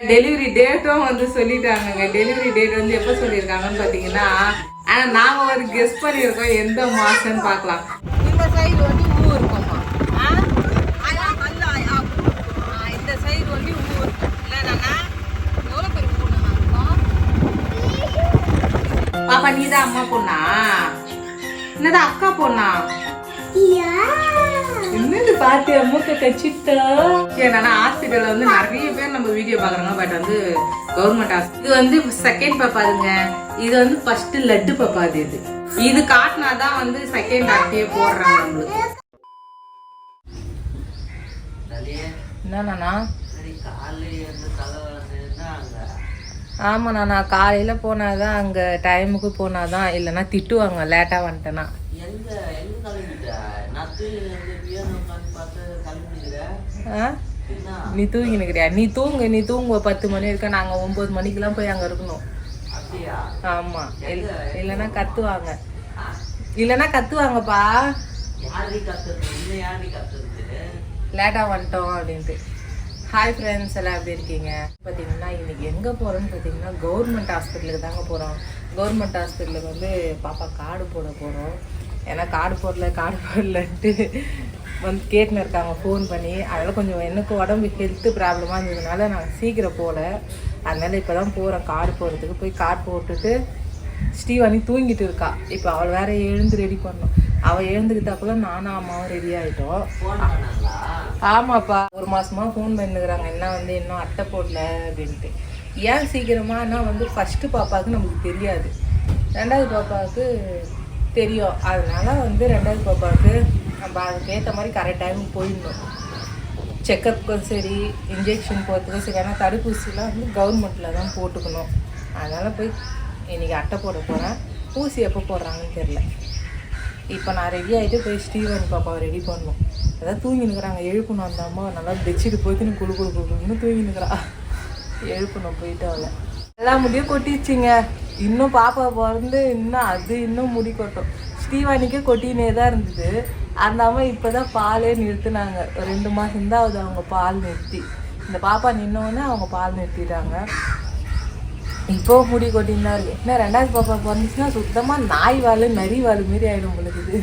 Delivery டேட்டும் வந்து சொல்லிட்டாங்கங்க. Delivery date வந்து எப்போ சொல்லியிருக்காங்கன்னு பார்த்தீங்கன்னா ஆனால் நாம ஒரு கெஸ் பண்ணியிருக்கோம் எந்த மாசம்னு பார்க்கலாம் இந்த சைடு வந்து ஊ இருக்கும்மா. இந்த சைடு வந்து ஊ இருக்கும். இல்லைண்ணா எவ்வளோ பெரிய ஊனா இருக்கும்? பாப்பா நீ தான் அம்மா பொண்ணா? என்னதான் அக்கா பொண்ணா? என்னது பாத்தியா? மூக்க கச்சிட்டா ஏன்னா ஹாஸ்பிட்டல்ல வந்து நிறைய பேர் நம்ம வீடியோ பாக்குறாங்க பட் வந்து கவர்மெண்ட் ஹாஸ்பிட்டல் இது வந்து செகண்ட் பாப்பாதுங்க இது வந்து ஃபர்ஸ்ட் லட்டு பாப்பாது இது. இது காட்டினாதான் வந்து செகண்ட் ஆக்டியே போடுறாங்க நம்மளுக்கு. என்னண்ணா ஆமாண்ணா நான்? காலையில் போனாதான் அங்கே டைமுக்கு போனாதான் இல்லைன்னா திட்டுவாங்க லேட்டாக வந்துட்டேன்னா எங்க எங்க கிளம்பிட்ட நான் தூங்கி பியானோ உட்காந்து பார்த்து கிளம்பிக்கிறேன் ஆ நீ தூங்கி நிற்கிறியா நீ தூங்கு நீ தூங்குவ பத்து மணி இருக்க நாங்கள் ஒம்பது மணிக்கெல்லாம் போய் அங்கே இருக்கணும். ஆமாம் இல்லைன்னா கத்துவாங்க. இல்லைன்னா கத்துவாங்கப்பா. லேட்டாக வந்துட்டோம் அப்படின்ட்டு. ஹாய் ஃப்ரெண்ட்ஸ் எல்லாம் எப்படி இருக்கீங்க? பார்த்தீங்கன்னா இன்னைக்கு எங்கே போகிறோம்னு பார்த்தீங்கன்னா கவர்மெண்ட் ஹாஸ்பிட்டலுக்கு தாங்க போகிறோம் கவர்மெண்ட் ஹாஸ்பிட்டலுக்கு வந்து பாப்பா கார்டு போட போகிறோம் ஏன்னா கார்டு போடல கார்டு போடலன்ட்டு. வந்து கேட்டுன்னு இருக்காங்க ஃபோன் பண்ணி. அதனால் கொஞ்சம் எனக்கு உடம்பு ஹெல்த்து ப்ராப்ளமாக இருந்ததுனால நான் சீக்கிரம் போகல. அதனால் இப்போ தான் போகிறேன் கார்டு போடுறதுக்கு போய் கார்டு போட்டுட்டு ஸ்ரீவாணி தூங்கிட்டு இருக்கா. இப்போ அவள் வேற எழுந்து ரெடி பண்ணணும். அவள் எழுந்துக்கிட்டாக்குள்ள நானும் அம்மாவும் ரெடி ஆகிட்டோம் ஆமாப்பா. ஒரு மாசமா ஃபோன் பண்ணிருக்கிறாங்க என்ன வந்து இன்னும் அட்டை போடல அப்படின்ட்டு. ஏன் சீக்கிரமானா வந்து ஃபர்ஸ்ட் பாப்பாவுக்கு நமக்கு தெரியாது. ரெண்டாவது பாப்பாவுக்கு தெரியும். அதனால வந்து ரெண்டாவது பாப்பாவுக்கு நம்ம அதுக்கேற்ற மாதிரி கரெக்ட் டைமுக்கு போயிடணும். செக்கப்புக்கும் சரி இன்ஜெக்ஷன் போகிறதுக்கும் சரி ஆனால் தடுப்பூசிலாம் வந்து கவர்மெண்ட்டில் தான் போட்டுக்கணும். அதனால் போய் இன்னைக்கு அட்டை போட போகிறேன் ஊசி எப்போ போடுறாங்கன்னு தெரில இப்போ நான் ரெடி ஆகிட்டு போய் ஸ்டீவன் பாப்பாவை ரெடி பண்ணணும். ஏதாவது தூங்கி நிற்கிறாங்க எழுப்பணும் அந்த அம்மா நல்லா பெட்ஷீட் போய்த்துன்னு குழு குழு குழுன்னு தூங்கி நிற்கிறா எழுப்பணும் போயிட்டு அவளை. எல்லாம் முடியும் கொட்டிடுச்சிங்க இன்னும் பாப்பா பிறந்து இன்னும் அது இன்னும் முடி கொட்டும் ஸ்ரீவாணிக்கே கொட்டினே தான் இருந்தது. அந்த அம்மா இப்போ தான் பாலே நிறுத்தினாங்க. ஒரு ரெண்டு மாதம் தான் ஆகுது அவங்க பால் நிறுத்தி. இந்த பாப்பா நின்னோடனே அவங்க பால் நிறுத்திட்டாங்க. இப்போ முடி கொட்டின்னு தான் இருக்கு இன்னும் ரெண்டாவது பாப்பா பிறந்துச்சுன்னா சுத்தமாக நாய் வால் நரி வால் மாரி ஆகிடும் உங்களுக்கு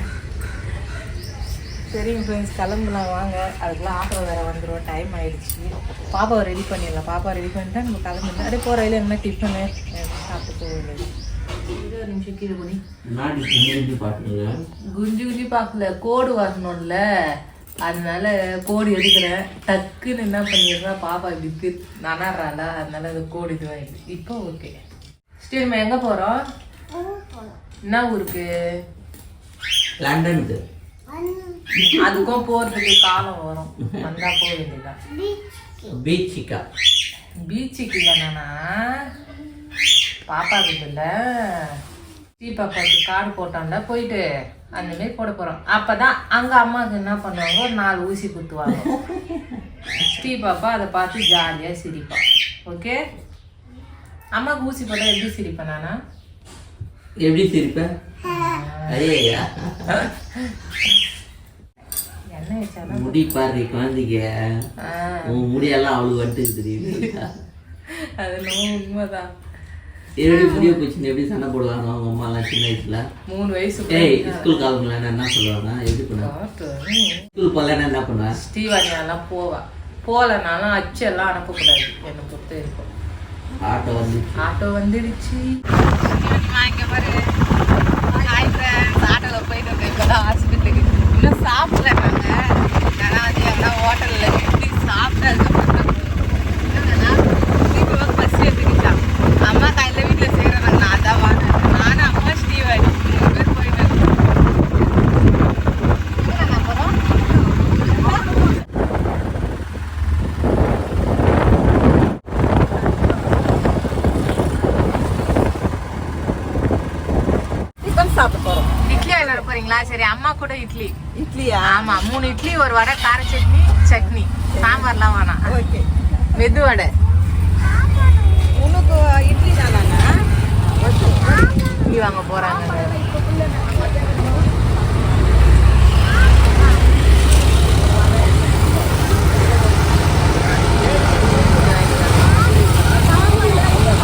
சரிங்க ஃப்ரெண்ட்ஸ் கிளம்பலாம் வாங்க. அதுக்குலாம் ஆட்டோ வேறு வந்துடும் டைம் ஆயிடுச்சு. பாப்பாவை ரெடி பண்ணிடலாம். பாப்பா ரெடி பண்ணிட்டா நம்ம கிளம்பிடலாம். அப்படியே போகிற வழியில என்ன டிஃபனு சாப்பிட்டு போக வேண்டியது. இது ஒரு நிமிஷம் கீழே பண்ணி குஞ்சு குஞ்சு பார்க்கல கோடு வரணும்ல அதனால கோடு எடுக்கிறேன் டக்குன்னு என்ன பண்ணிடுறா? பாப்பா இப்படி திரு நனாடுறாள அதனால அது கோடு இதுவாயிடுது இப்போ ஓகே நம்ம எங்கே போகிறோம் என்ன ஊருக்கு? லண்டனுக்கு. அதுக்கும் போகிறதுக்கு காலம் வரும். வந்தா போக வேண்டியதுதான் பீச்சிக்கா. பீச்சுக்கு இல்லைண்ணா பாப்பாவுக்கு இல்லை ஸ்ரீ பாப்பாவுக்கு கார்டு போட்டோம்ல போயிட்டு அந்த மாதிரி போட போகிறோம் அப்போ தான் அங்கே அம்மாவுக்கு என்ன பண்ணுவாங்க? ஒரு நாலு ஊசி குத்துவாங்க. ஸ்ரீ பாப்பா அதை பார்த்து ஜாலியாக சிரிப்பா. ஓகே அம்மாவுக்கு ஊசி போட்டால் எப்படி சிரிப்பேன் நானா? எப்படி சிரிப்ப ஐயா முடி பாரு குழந்தைங்க உன் முடியெல்லாம் அவளுக்கு வந்துட்டு தெரியுது. அது உண்மைதான். எப்படி முடிய போச்சுன்னு எப்படி சண்டை போடுவாங்க அவங்க அம்மா எல்லாம் சின்ன வயசுல? மூணு வயசு ஏய் ஸ்கூல் காலங்கள என்ன சொல்லுவாங்க? எப்படி பண்ணுவாங்க ஸ்கூல் போகலன்னா என்ன பண்ணுவேன் ஸ்ரீவாணியெல்லாம் போவா. போகலனாலும் அச்செல்லாம் அனுப்பக்கூடாது. என்னை பொறுத்த இருக்கும் ஆட்டோ வந்து ஆட்டோ வந்துடுச்சு. ஒரு வடை கார சட்னி சட்னி. சாம்பார்லாம் வேணாம். ஓகே. மெது வடை. உனக்கு இட்லி தானா இட்லி வாங்க போகிறாங்க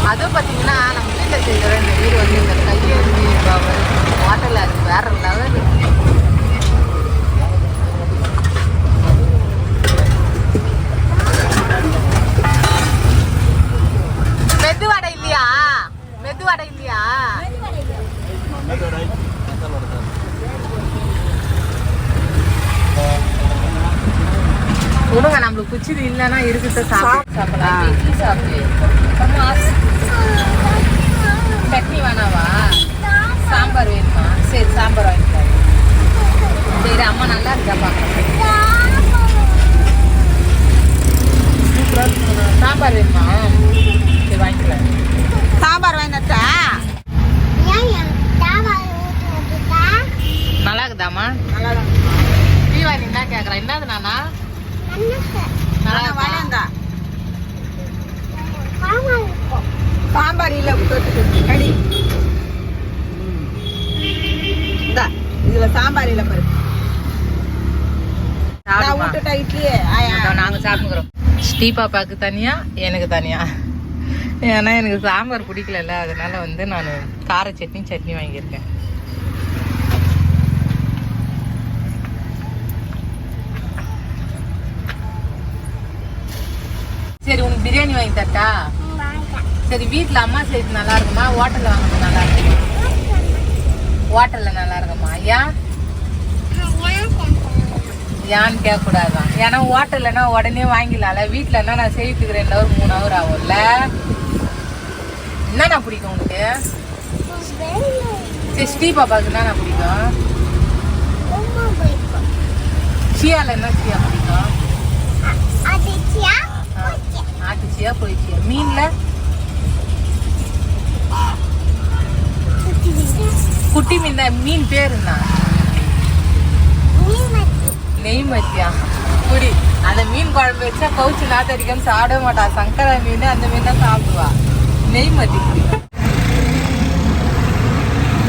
அதுவும் பார்த்தீங்கன்னா நம்ம வீட்டில் செய்கிற இந்த வீடு வந்து இந்த கையை கையெழுந்தி வாட்டரில் அது வேற லெவலுக்கு வடை இல்லையா கொடுங்க நம்மளுக்கு குச்சிது இல்லைன்னா இருக்குது சாப்பிடலாம் இட்லி சாப்பிடு சட்னி வேணாவா? சாம்பார் வேணுமா? சரி சாம்பார் வாங்கிக்கலாம் சரி அம்மா நல்லா இருக்கா பார்க்கலாம் சாம்பார் வேணுமா? சரி வாங்கிக்கலாம் சாம்பார் வாங்கிட்டா நல்லா இருக்குதாம்மா தீவாளி என்ன கேட்குறேன் என்னது நானா நல்லா? வாங்கிந்தா சாம்பார் இல்ல கடி. இந்தா இதுல சாம்பார் இல்ல பாரு. நான் சாப்பிடுமா? விட்டுட்டா இட்லி ஆயா அதோ நாங்க சாப்பிட்டுக்கிறோம். ஸ்ரீ பாப்பாக்கு தனியா எனக்கு தனியா? ஏன்னா எனக்கு சாம்பார் பிடிக்கல அதனால வந்து நான் கார சட்னி சட்னி வாங்கியிருக்கேன். சரி உனக்கு பிரியாணி வாங்கி தரட்டா? சரி வீட்டில் அம்மா செய்து நல்லா இருக்குமா? ஹோட்டலில் வாங்கணும் நல்லா இருக்குமா? ஹோட்டலில் நல்லா இருக்குமா? ஏன் ஏன்னு கேட்கக்கூடாதான் ஏன்னா ஹோட்டல்லனா உடனே வாங்கிடலாம்ல. வீட்டிலனா நான் செய்துக்கிறேன் ரெண்டு ஹவர் மூணு ஹவர் ஆகும்ல. என்னண்ணா பிடிக்கும் உனக்கு? சரி ஸ்ரீ பாப்பாவுக்கு என்னண்ணா பிடிக்கும்? சியால என்ன சியா பிடிக்கும்? ஆட்டுச்சியா ஆட்டு போயிடுச்சியா மீன்ல? குட்டி மீன் தான். மீன் பேர் என்ன நெய் மத்தியா குடி. அந்த மீன் குழம்பு வச்சா கவுச்சு நாத்தடிக்காம சாப்பிட மாட்டா. சங்கரா மீன் அந்த மீன் தான் சாப்பிடுவா. நெய் பிடிக்கும்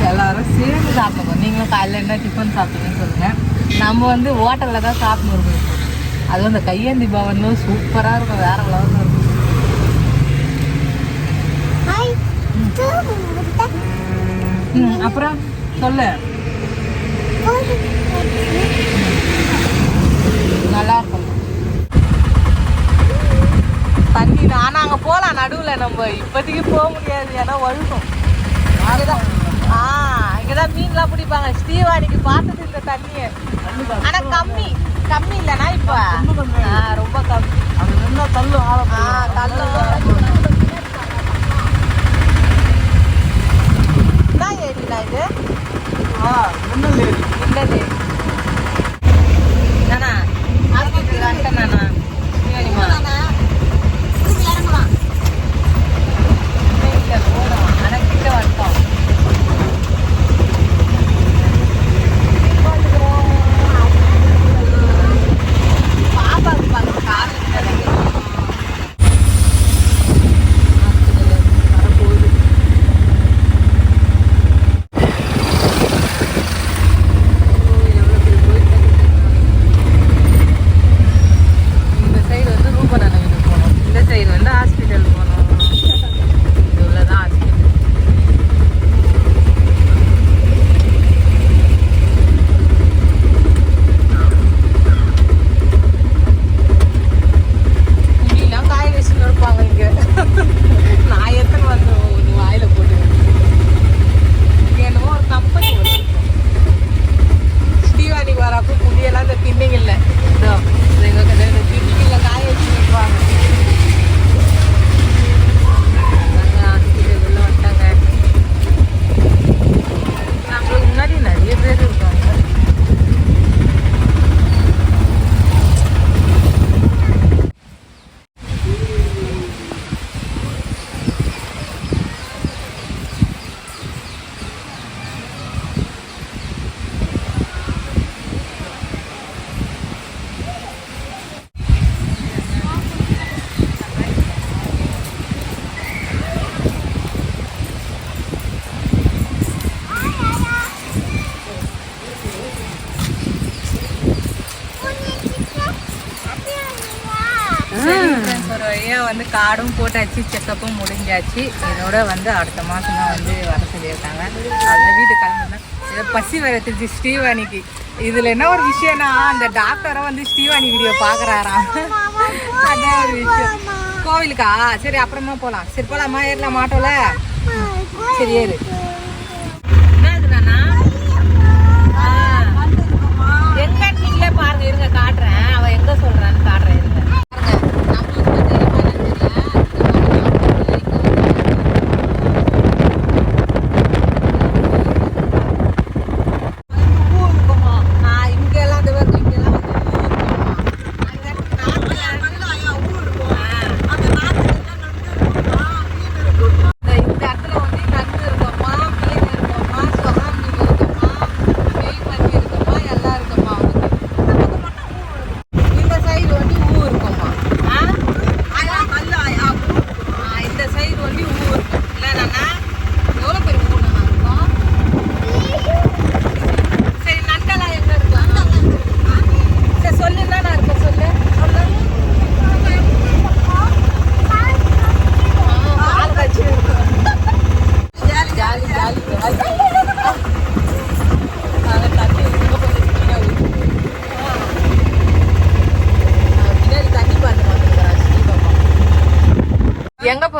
எல்லாரும் சேர்ந்து சாப்பிடுவோம். நீங்களும் காலையில் என்ன டிஃபன் சாப்பிட்டீங்கன்னு சொல்லுங்க. நம்ம வந்து ஹோட்டலில் தான் சாப்பிட்டு இருக்கோம். அதுவும் அந்த கையேந்தி பவன் சூப்பராக இருக்கும். வேற லெவலில் இருக்கும். அப்புறம் சொல்லு. நல்லா இருக்கும். தண்ணி ஆனா அங்க போலாம் நடுவுல நம்ம. இப்போதைக்கு போக முடியாது. ஏன்னா வழுக்கும். அங்கதான் ஆ இங்கதான் மீன்லாம் பிடிப்பாங்க. ஸ்ரீவாணிக்கு பார்த்தது இந்த தண்ணியை. ஆனா கம்மி. கம்மி இல்லைனா இப்ப. ஆ, ரொம்ப கம்மி. அது நின்னா தள்ளு ஆள ஆ தள்ளும் இது? மின்னல் இல்லது நானா ஹாஸ்பிட்டல் வந்துட்டேன் நானா சரிம்மா ஒரு வந்து கார்டும் போட்டாச்சு செக்கப்பும் முடிஞ்சாச்சு. இதோட வந்து அடுத்த மாசம் தான் வந்து வர சொல்லியிருக்காங்க. அதான் வீட்டு கிளம்புனேன் இதை பசி வரத்துச்சு ஸ்ரீவாணிக்கு. இதுல என்ன ஒரு விஷயம்னா அந்த டாக்டரும் வந்து ஸ்ரீவாணி வீடியோ பாக்குறாராம் அதான் ஒரு விஷயம். கோவிலுக்கா? சரி அப்புறமா போலாம். சரி போலாமா? ஏறலாம் மாட்டோல சரி ஏறு. எங்க நீங்களே பாருங்க இருங்க காட்டுறேன். அவ எங்க சொல்றான்னு காட்டுறேன் இருங்க.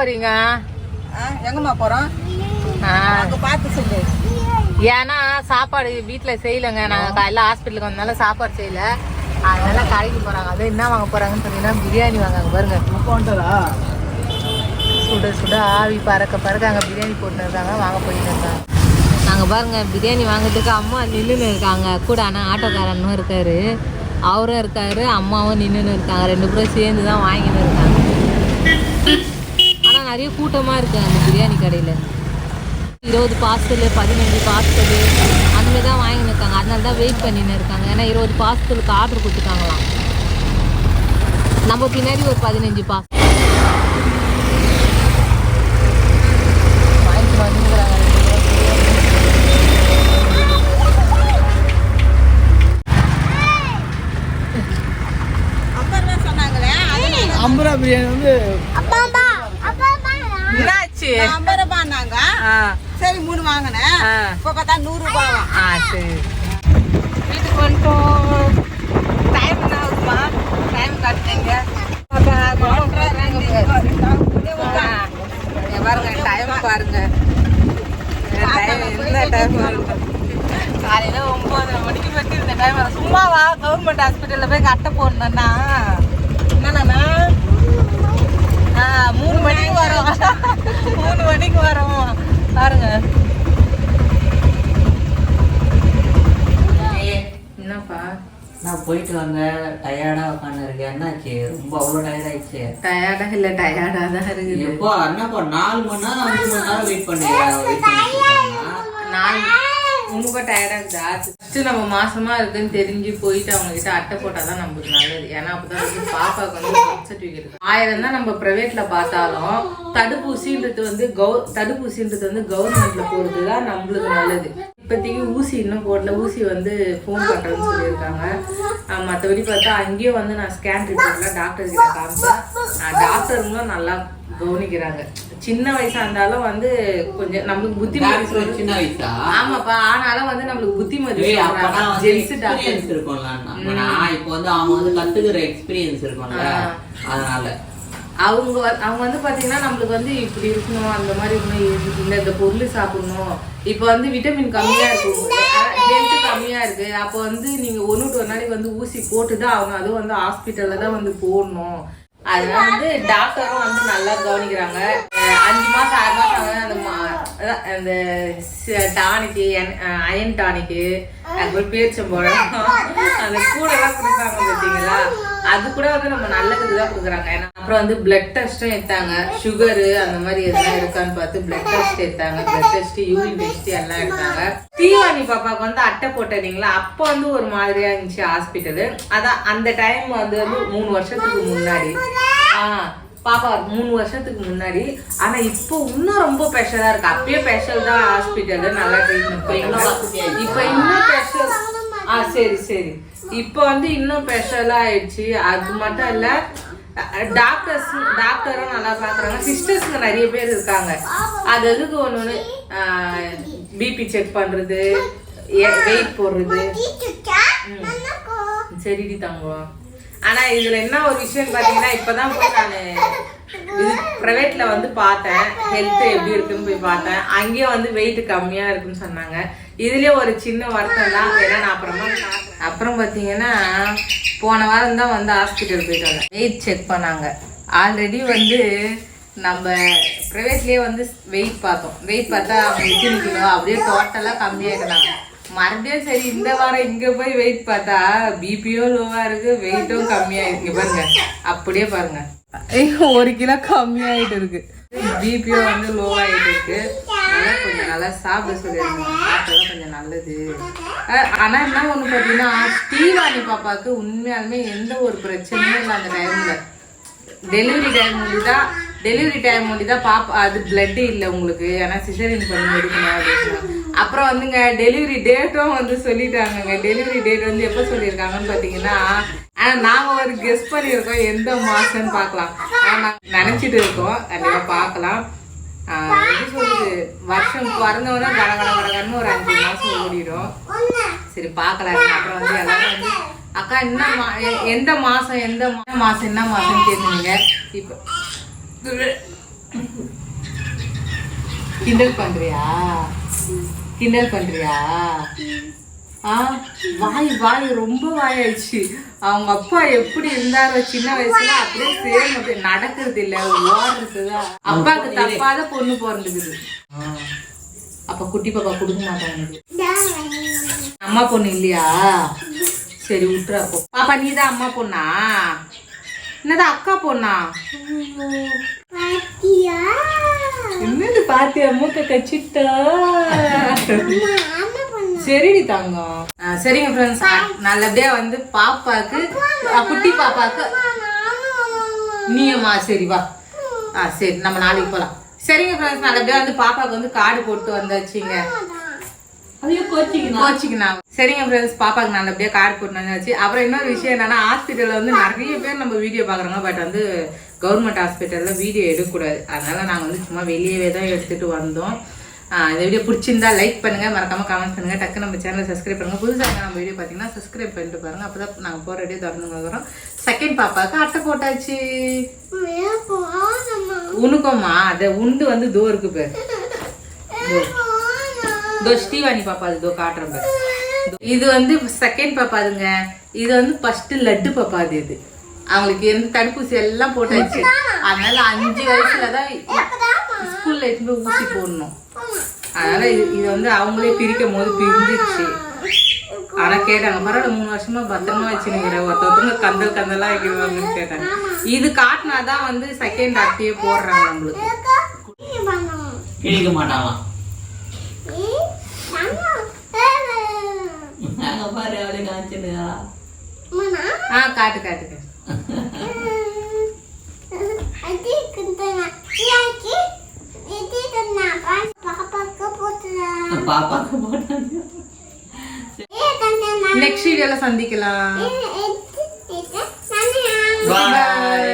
போறீங்க? எங்கம்மா போறோம்? பார்த்து சொல்லு. ஏன்னா சாப்பாடு வீட்டுல செய்யலைங்க. நாங்க காலையில ஹாஸ்பிட்டலுக்கு வந்தனால சாப்பாடு செய்யல. அதனால கடைக்கு போறாங்க. அது என்ன வாங்க போறாங்கன்னு சொன்னீங்கன்னா பிரியாணி வாங்க பாருங்க. சுட சுட. ஆவி பறக்க பறக்க அங்க பிரியாணி போட்டு இருக்காங்க. வாங்க போயிட்டு இருக்காங்க. நாங்க பாருங்க பிரியாணி வாங்குறதுக்கு அம்மா நின்றுன்னு இருக்காங்க. கூட ஆனால் ஆட்டோக்காரனும் இருக்காரு. அவரும் இருக்காரு அம்மாவும் நின்றுன்னு இருக்காங்க. ரெண்டு பேரும் சேர்ந்து தான் வாங்கின்னு இருக்காங்க. நிறைய கூட்டமாக இருக்குது அந்த பிரியாணி கடையில். இருபது பார்சல் பதினஞ்சு பார்சல் அந்த மாதிரி தான் வாங்கின்னு இருக்காங்க அதனால தான் வெயிட் பண்ணின்னு இருக்காங்க. ஏன்னா இருபது பார்சலுக்கு ஆர்டர் கொடுத்துட்டாங்களாம். நம்ம பின்னாடி ஒரு பதினஞ்சு பார்சல் வாங்கிட்டு வந்துக்கிறாங்க ஐம்பது ரூபா சொன்னாங்களே அதனால அம்பரா பிரியாணி வந்து என்னாச்சு நான் ஐம்பது ரூபான்னாங்க ஆ சரி மூணு வாங்கினேன். ஆ. இப்போ பார்த்தா நூறு ரூபாவா ஆ சரி. வீட்டுக்கு வந்துட்டோம். டைம் என்ன ஆகுமா டைம் காட்டுங்க பாருங்க டைம் பாருங்க. டைம் என்ன டைம் காலையில ஒன்பது மணிக்கு பற்றி இந்த டைம் சும்மாவா கவர்மெண்ட் ஹாஸ்பிட்டல்ல போய் கட்ட போடணும்னா என்னண்ணா ஆ மூணு மணிக்கு வரோம். மூணு மணிக்கு வரோம். பாருங்க. என்னப்பா? நான் போயிட்டு வந்தேன் டயர்டா உட்காந்து இருக்கேன் என்னாச்சு? ரொம்ப அவ்வளோ டயர்ட் ஆயிடுச்சு டயர்டா இல்ல டயர்டா தான் இருக்குது. எப்போ என்னப்பா நாலு மணி நேரம் அஞ்சு மணி நேரம் வெயிட் பண்ணி வெயிட் பண்ணிட்டு நான் ரொம்ப டயர்டா இருக்குதா? ஃபர்ஸ்ட் நம்ம மாசமா இருக்குன்னு தெரிஞ்சு போயிட்டு அவங்க கிட்ட அட்டை போட்டாதான் நம்மளுக்கு நல்லது. ஏன்னா அப்பதான் வந்து பாப்பாக்கு வந்து பர்த் சர்டிஃபிகேட் ஆயிரம் தான் நம்ம பிரைவேட்ல பார்த்தாலும் தடுப்பூசின்றது வந்து கவு தடுப்பூசின்றது வந்து கவர்மெண்ட்ல போறது தான் நம்மளுக்கு நல்லது. இப்போதைக்கு ஊசி இன்னும் போடல. ஊசி வந்து ஃபோன் பண்றேன்னு சொல்லியிருக்காங்க. மத்தபடி பார்த்தா அங்கேயும் வந்து நான் ஸ்கேன் ரிப்போர்ட்ல டாக்டர் கிட்ட காமிச்சேன். டாக்டருங்களும் நல்லா கவனிக்கிறாங்க. சின்ன வயசா இருந்தாலும் வந்து கொஞ்சம் நம்மளுக்கு புத்திமதி சின்ன வயசா? ஆமாப்பா ஆனாலும் வந்து நம்மளுக்கு புத்திமதி ஜென்ஸ் டாக்டர் இருக்கும்ல அப்பனா இப்போ வந்து அவங்க வந்து கத்துக்கிற எக்ஸ்பீரியன்ஸ் இருக்கும்ல. அதனால. அவங்க அவங்க வந்து பார்த்தீங்கன்னா நம்மளுக்கு வந்து இப்படி இருக்கணும் அந்த மாதிரி இருக்கணும் இந்த இந்த பொருள் சாப்பிடணும். இப்போ வந்து விட்டமின் கம்மியாக இருக்கும் ஹெல்த்து கம்மியாக இருக்கு. அப்போ வந்து நீங்கள் ஒன்று ஒரு நாளைக்கு வந்து ஊசி போட்டு தான் ஆகணும். அதுவும் வந்து ஹாஸ்பிட்டலில் தான் வந்து போடணும். அதெல்லாம் வந்து டாக்டரும் வந்து நல்லா கவனிக்கிறாங்க. அஞ்சு மாதம் ஆறு மாதம் அந்த மா- அந்த டானிக்கு அயன் டானிக்கு அதுக்கப்புறம் பேரிச்சம்பழம் அந்த கூடலாம் கொடுப்பாங்க பார்த்தீங்களா அது கூட வந்து நம்ம நல்லதுக்கு தான் கொடுக்குறாங்க. ஏன்னா அப்புறம் வந்து பிளட் டெஸ்ட்டும் எடுத்தாங்க. சுகரு அந்த மாதிரி எதனா இருக்கான்னு பார்த்து பிளட் டெஸ்ட் எடுத்தாங்க. பிளட் டெஸ்ட் யூரின் டெஸ்ட் எல்லாம் எடுத்தாங்க. தீவாணி பாப்பாக்கு வந்து அட்டை போட்டீங்களா அப்போ வந்து ஒரு மாதிரியா இருந்துச்சு ஹாஸ்பிட்டலு அதான் அந்த டைம் வந்து வந்து மூணு வருஷத்துக்கு முன்னாடி. ஆ பாப்பா மூணு வருஷத்துக்கு முன்னாடி. ஆனா இப்போ இன்னும் ரொம்ப ஸ்பெஷலா இருக்கு. அப்பயே ஸ்பெஷல் தான் ஹாஸ்பிட்டல் நல்லா ட்ரீட்மெண்ட் பண்ணாங்க இப்போ இன்னும் ஸ்பெஷல் ஆ சரி சரி. இப்போ வந்து இன்னும் ஸ்பெஷலா ஆயிடுச்சு. அது மட்டும் இல்ல டாக்டர்ஸ் டாக்டரும் நல்லா பாக்குறாங்க. சிஸ்டர்ஸ்ங்க நிறைய பேர் இருக்காங்க. அது அதுக்கு ஒன்று ஒன்று பிபி செக் பண்றது வெயிட் போடுறது. சரிடி தங்கம். ஆனா இதுல என்ன ஒரு விஷயம் பாத்தீங்கன்னா இப்பதான் போய் நான் இது பிரைவேட்ல வந்து பார்த்தேன். ஹெல்த் எப்படி இருக்குன்னு போய் பார்த்தேன். அங்கேயும் வந்து வெயிட் கம்மியா இருக்குன்னு சொன்னாங்க. இதுலயே ஒரு சின்ன வருத்தம் தான் ஏன்னா நான் அப்புறமா அப்புறம் பாத்தீங்கன்னா போன வாரம் தான் வந்து ஹாஸ்பிட்டல் போயிட்டு வந்தேன். வெயிட் செக் பண்ணாங்க. ஆல்ரெடி வந்து நம்ம ப்ரைவேட்லேயே வந்து வெயிட் பார்த்தோம். வெயிட் பார்த்தா அவங்க எத்தனை கிலோ அப்படியே டோட்டலாக கம்மியாகிட்டாங்க மறுபடியும் சரி இந்த வாரம் இங்கே போய் வெயிட் பார்த்தா பிபியும் லோவாக இருக்கு வெயிட்டும் கம்மியாக இங்க பாருங்க. அப்படியே பாருங்க. ஒரு கிலோ கம்மியாயிட்டு இருக்கு. பிபியும் வந்து லோவாகிட்டு இருக்கு. நல்லா சாப்பிட சொல்லியிருந்தாங்க சாப்பிட்டா கொஞ்சம் நல்லது. ஆனால் என்ன ஒன்று பார்த்தீங்கன்னா ஸ்ரீவாணி பாப்பாவுக்கு உண்மையாலுமே எந்த ஒரு பிரச்சனையும் இல்லை அந்த டைமில் டெலிவரி டைம் முடிதா டெலிவரி டைம் முடிதா பாப்பா அது பிளட்டு இல்லை உங்களுக்கு. ஏன்னா சிசரின் பண்ணி எடுக்கணும் அப்படின்னு அப்புறம் வந்துங்க டெலிவரி டேட்டும் வந்து சொல்லிட்டாங்கங்க. டெலிவரி டேட் வந்து எப்போ சொல்லியிருக்காங்கன்னு பார்த்தீங்கன்னா ஆனால் நாங்கள் ஒரு கெஸ்ட் பண்ணியிருக்கோம். எந்த மாதம்னு பார்க்கலாம் ஆனால் நாங்கள் நினச்சிட்டு இருக்கோம். கண்டிப்பாக பார்க்கலாம் வருஷம் பிறந்தவொடனே கட கட கடகன்னு ஒரு அஞ்சு மாசம் ஓடிடும். சரி பார்க்கலாம் அப்புறம் வந்து எல்லாரும் வந்து அக்கா என்ன மா எந்த மாதம் எந்த மாதம் என்ன மாதம்னு கேட்குறீங்க இப்போ கிண்டல் பண்ணுறியா கிண்டல் பண்ணுறியா ஆ வாய் வாய் ரொம்ப வாயாயிடுச்சு. அவங்க அப்பா எப்படி இருந்தாரோ சின்ன வயசுல அப்படியே சேம் நடக்கிறது இல்ல ஓடுறதுதான். அப்பாவுக்கு தப்பாத பொண்ணு பிறந்துக்குது. அப்ப குட்டி பாப்பா கொடுக்க மாட்டாங்க அம்மா பொண்ணு இல்லையா? சரி விட்டுரு அப்போ. பாப்பா நீ தான் அம்மா பொண்ணா? என்னது அக்கா பொண்ணா? என்னது பாத்தியா? மூக்க கச்சிட்டா சரிடி தங்கம். சரிங்க ஃப்ரெண்ட்ஸ் நல்லபடியா வந்து பாப்பாக்கு குட்டி பாப்பாக்கு நீயம்மா சரி வா. ஆ சரி நம்ம நாளைக்கு போலாம். சரிங்க ஃப்ரெண்ட்ஸ் நல்லபடியா வந்து பாப்பாக்கு வந்து கார்டு போட்டு வந்தாச்சுங்க. கோச்சிக்கணும். சரிங்க ஃப்ரெண்ட்ஸ் பாப்பாக்கு நல்லபடியா கார்டு போட்டு வந்தாச்சு. அப்புறம் இன்னொரு விஷயம் என்னன்னா ஹாஸ்பிட்டல்ல வந்து நிறைய பேர் நம்ம வீடியோ பாக்குறாங்க பட் வந்து கவர்மெண்ட் ஹாஸ்பிட்டல்ல வீடியோ எடுக்கக்கூடாது. அதனால நாங்க வந்து சும்மா வெளியவே தான் எடுத்துட்டு வந்தோம். இந்த வீடியோ பிடிச்சிருந்தா லைக் பண்ணுங்க மறக்காம கமெண்ட் பண்ணுங்க. டக்கு நம்ம சேனலை சப்ஸ்கிரைப் பண்ணுங்க. புதுசாக நம்ம வீடியோ பார்த்தீங்கன்னா சப்ஸ்கிரைப் பண்ணிட்டு பாருங்க. அப்பதான் நாங்கள் போற வீடியோ தொடர்ந்து வரோம். செகண்ட் பாப்பாக்கு அட்டை போட்டாச்சு. உனக்கும்மா அதை உண்டு வந்து தோ இருக்கு பேர். தோ ஸ்ரீவாணி பாப்பா அது தோ காட்டுறேன் பேர். இது. வந்து செகண்ட் பாப்பாதுங்க இது வந்து ஃபர்ஸ்ட் லட்டு பாப்பாது இது. அவங்களுக்கு எந்த தடுப்பூசி எல்லாம் போட்டாச்சு. அதனால அஞ்சு வயசுல தான் ஸ்கூல்ல எடுத்து போய் ஊசி போடணும். அதனால இது இது வந்து அவங்களே பிரிக்கும் போது பிரிஞ்சிச்சு ஆனா கேட்டாங்க பரவாயில்ல மூணு வருஷமா பத்திரமா வச்சுனுங்கிற ஒருத்தவங்க கந்தல் கந்தலா வைக்கிறாங்கன்னு கேட்டாங்க. இது காட்டினாதான் வந்து செகண்ட் அட்டையே போடுறாங்க நம்மளுக்கு கிழிக்க மாட்டாங்களாம் ஆ காட்டு காட்டு காட்டு. பாப்பாக்கு போட்டாங்க நெக்ஸ்ட் வீடியோல சந்திக்கலாம். பாய்